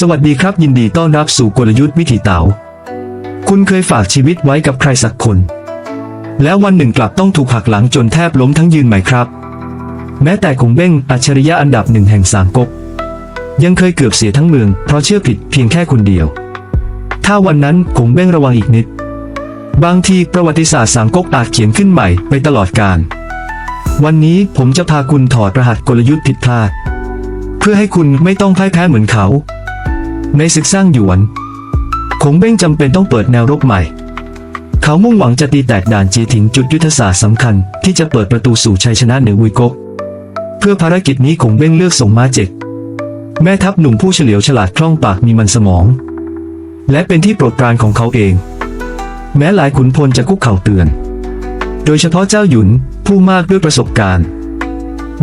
สวัสดีครับยินดีต้อนรับสู่กลยุทธ์วิถีเต๋า คุณเคยฝากชีวิตไว้กับใครสักคน แล้ววันหนึ่งกลับต้องถูกหักหลังจนแทบล้มทั้งยืนไหมครับ แม้แต่คงเบ้งอัจฉริยะอันดับหนึ่งแห่งสามก๊กยังเคยเกือบเสียทั้งเมืองเพราะเชื่อผิดเพียงแค่คนเดียว ถ้าวันนั้นคงเบ้งระวังอีกนิด บางทีประวัติศาสตร์สามก๊กอาจเขียนขึ้นใหม่ไปตลอดกาลวันนี้ผมจะพาคุณถอดรหัสกลยุทธ์ผิดพลาด เพื่อให้คุณไม่ต้องพ่ายแพ้เหมือนเขา ในศึกสร้างหยวน คงเบ้งจำเป็นต้องเปิดแนวรบใหม่ เขามุ่งหวังจะตีแตกด่านจีถิงจุดยุทธศาสตร์สำคัญที่จะเปิดประตูสู่ชัยชนะเหนือวุยกก เพื่อภารกิจนี้คงเบ้งเลือกส่งม้าเจ็กแม่ทัพหนุ่มผู้เฉลียวฉลาดคล่องปากมีมันสมอง และเป็นที่โปรดปรานของเขาเอง แม้หลายขุนพลจะคุกเข่าเตือน โดยเฉพาะเจ้าหยุนผู้มากด้วยประสบการณ์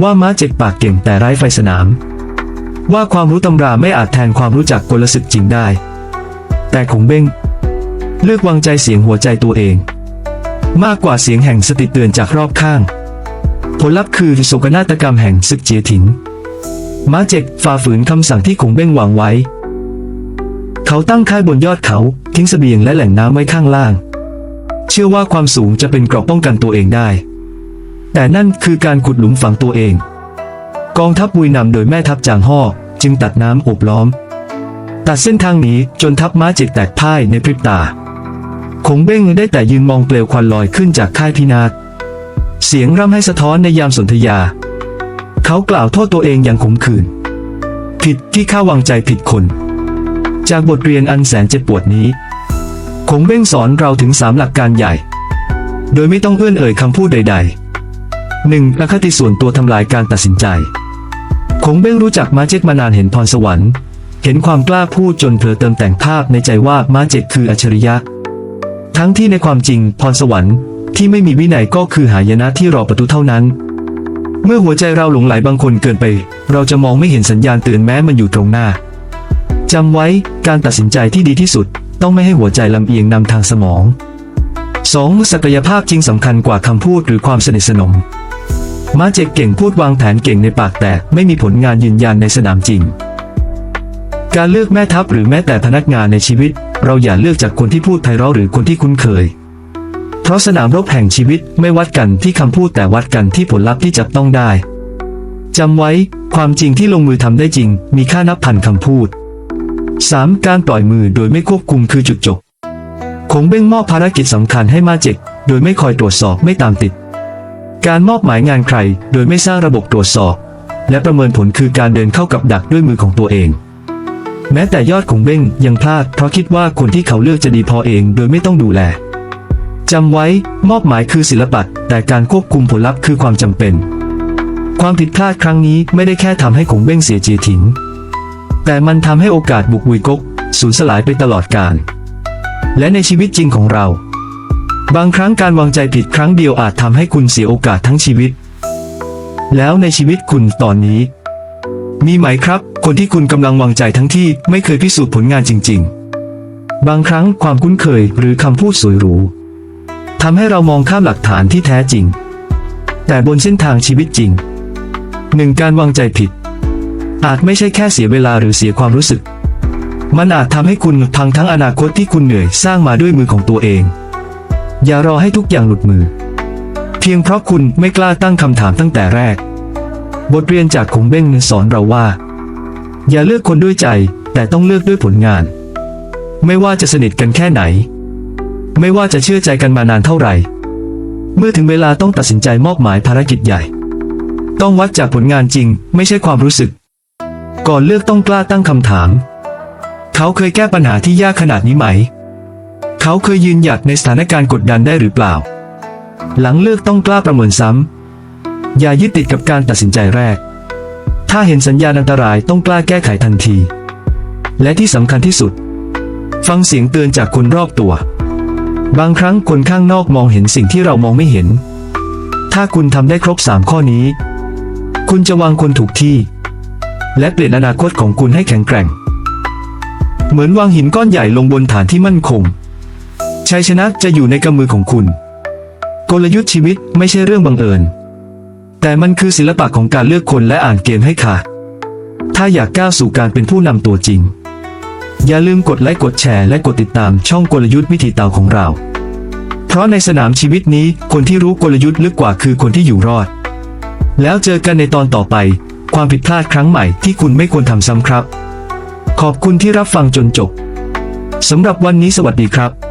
ว่าม้าเจ็กปากเก่งแต่ไร้ไฟสนาม ว่าความรู้ตำราไม่อาจแทนความรู้จักกลศึกจริงได้ แต่คงเบ้งเลือกวางใจเสียงหัวใจตัวเอง มากกว่าเสียงแห่งสติเตือนจากรอบข้าง ผลลัพธ์คือโศกนาฏกรรมแห่งศึกเจียถิงม้าเจ็กฝ่าฝืนคำสั่งที่คงเบ้งวางไว้ เขาตั้งค่ายบนยอดเขาทิ้งเสบียงและแหล่งน้ำไว้ข้างล่าง เชื่อว่าความสูงจะเป็นเกราะป้องกันตัวเองได้ แต่นั่นคือการขุดหลุมฝังตัวเอง กองทัพบุยนำโดยแม่ทัพจางฮ่อจึงตัดน้ำอบล้อม ตัดเส้นทางหนี้จนทัพม้าจ็กแตกพ่ายในพริบตา คงเบ้งได้แต่ยืนมองเปลวควันลอยขึ้นจากค่ายพินาศเสียงร่ำให้สะท้อนในยามสนธยา เขากล่าวโทษตัวเองอย่างขมขื่นผิดที่ข้าวางใจผิดคน จากบทเรียนอันแสนเจ็บปวดนี้ คงเบ้งสอนเราถึงสามหลักการใหญ่ โดยไม่ต้องเอื้อนเอ่ยคำพูดใดๆหนึ่งอคติส่วนตัวทำลายการตัดสินใจ คงเบ้งรู้จักม้าเจ็กมานานเห็นพรสวรรค์ เห็นความกล้าพูดจนเผลอเติมแต่งภาพในใจว่าม้าเจ็กคืออัจฉริยะ ทั้งที่ในความจริงพรสวรรค์ที่ไม่มีวินัยก็คือหายนะที่รอประตูเท่านั้น เมื่อหัวใจเราหลงไหลบางคนเกินไป เราจะมองไม่เห็นสัญญาณเตือนแม้มันอยู่ตรงหน้าจำไว้การตัดสินใจที่ดีที่สุด ต้องไม่ให้หัวใจลำเอียงนำทางสมอง 2. ศักยภาพจริงสำคัญกว่าคำพูดหรือความสนิทสนม มาเจ็กเก่งพูดวางแผนเก่งในปากแต่ไม่มีผลงานยืนยันในสนามจริง การเลือกแม่ทัพหรือแม้แต่พนักงานในชีวิต เราอย่าเลือกจากคนที่พูดไพเราะหรือคนที่คุ้นเคย เพราะสนามรบแห่งชีวิตไม่วัดกันที่คำพูดแต่วัดกันที่ผลลัพธ์ที่จับต้องได้จำไว้ ความจริงที่ลงมือทำได้จริง มีค่านับพันคำพูด 3. การปล่อยมือโดยไม่ควบคุมคือจุดจบคงเบ้งมอบภารกิจสำคัญให้มาเจกโดยไม่คอยตรวจสอบไม่ตามติด การมอบหมายงานใคร โดยไม่สร้างระบบตรวจสอบ และประเมินผลคือการเดินเข้ากับดักด้วยมือของตัวเอง แม้แต่ยอดคงเบ้งยังพลาดเพราะคิดว่าคนที่เขาเลือกจะดีพอเองโดยไม่ต้องดูแลจำไว้มอบหมายคือศิลปะ แต่การควบคุมผลลัพธ์คือความจำเป็น ความผิดพลาดครั้งนี้ไม่ได้แค่ทำให้คงเบ้งเสียจีถิง แต่มันทำให้โอกาสบุกวุยกกสูญสลายไปตลอดกาลและในชีวิตจริงของเรา บางครั้งการวางใจผิดครั้งเดียวอาจทำให้คุณเสียโอกาสทั้งชีวิต แล้วในชีวิตคุณตอนนี้ มีไหมครับ คนที่คุณกำลังวางใจทั้งที่ไม่เคยพิสูจน์ผลงานจริง ๆ บางครั้งความคุ้นเคยหรือคำพูดสวยหรูทำให้เรามองข้ามหลักฐานที่แท้จริง แต่บนเส้นทางชีวิตจริงหนึ่งการวางใจผิด อาจไม่ใช่แค่เสียเวลาหรือเสียความรู้สึก มันอาจทำให้คุณพังทั้งอนาคตที่คุณเหนื่อยสร้างมาด้วยมือของตัวเอง อย่ารอให้ทุกอย่างหลุดมือ เพียงเพราะคุณไม่กล้าตั้งคำถามตั้งแต่แรก บทเรียนจากคงเบ้งสอนเราว่า อย่าเลือกคนด้วยใจ แต่ต้องเลือกด้วยผลงาน ไม่ว่าจะสนิทกันแค่ไหน ไม่ว่าจะเชื่อใจกันมานานเท่าไหร่ เมื่อถึงเวลาต้องตัดสินใจมอบหมายภารกิจใหญ่ ต้องวัดจากผลงานจริง ไม่ใช่ความรู้สึก ก่อนเลือกต้องกล้าตั้งคำถาม เขาเคยแก้ปัญหาที่ยากขนาดนี้ไหม เขาเคยยืนหยัดในสถานการณ์กดดันได้หรือเปล่า หลังเลือกต้องกล้าประเมินซ้ำ อย่ายึดติดกับการตัดสินใจแรก ถ้าเห็นสัญญาณอันตรายต้องกล้าแก้ไขทันที และที่สำคัญที่สุด ฟังเสียงเตือนจากคนรอบตัว บางครั้งคนข้างนอกมองเห็นสิ่งที่เรามองไม่เห็น ถ้าคุณทำได้ครบสามข้อนี้ คุณจะวางคนถูกที่ และเปลี่ยนอนาคตของคุณให้แข็งแกร่ง เหมือนวางหินก้อนใหญ่ลงบนฐานที่มั่นคง ชัยชนะจะอยู่ในกำมือของคุณ กลยุทธ์ชีวิตไม่ใช่เรื่องบังเอิญ แต่มันคือศิลปะของการเลือกคนและอ่านเกมให้ขาดถ้าอยากก้าวสู่การเป็นผู้นำตัวจริง อย่าลืมกดไลค์กดแชร์และกดติดตามช่องกลยุทธ์วิถีเตาของเรา เพราะในสนามชีวิตนี้คนที่รู้กลยุทธ์ลึกกว่าคือคนที่อยู่รอด แล้วเจอกันในตอนต่อไป ความผิดพลาดครั้งใหม่ที่คุณไม่ควรทำซ้ำครับ ขอบคุณที่รับฟังจนจบสำหรับวันนี้สวัสดีครับ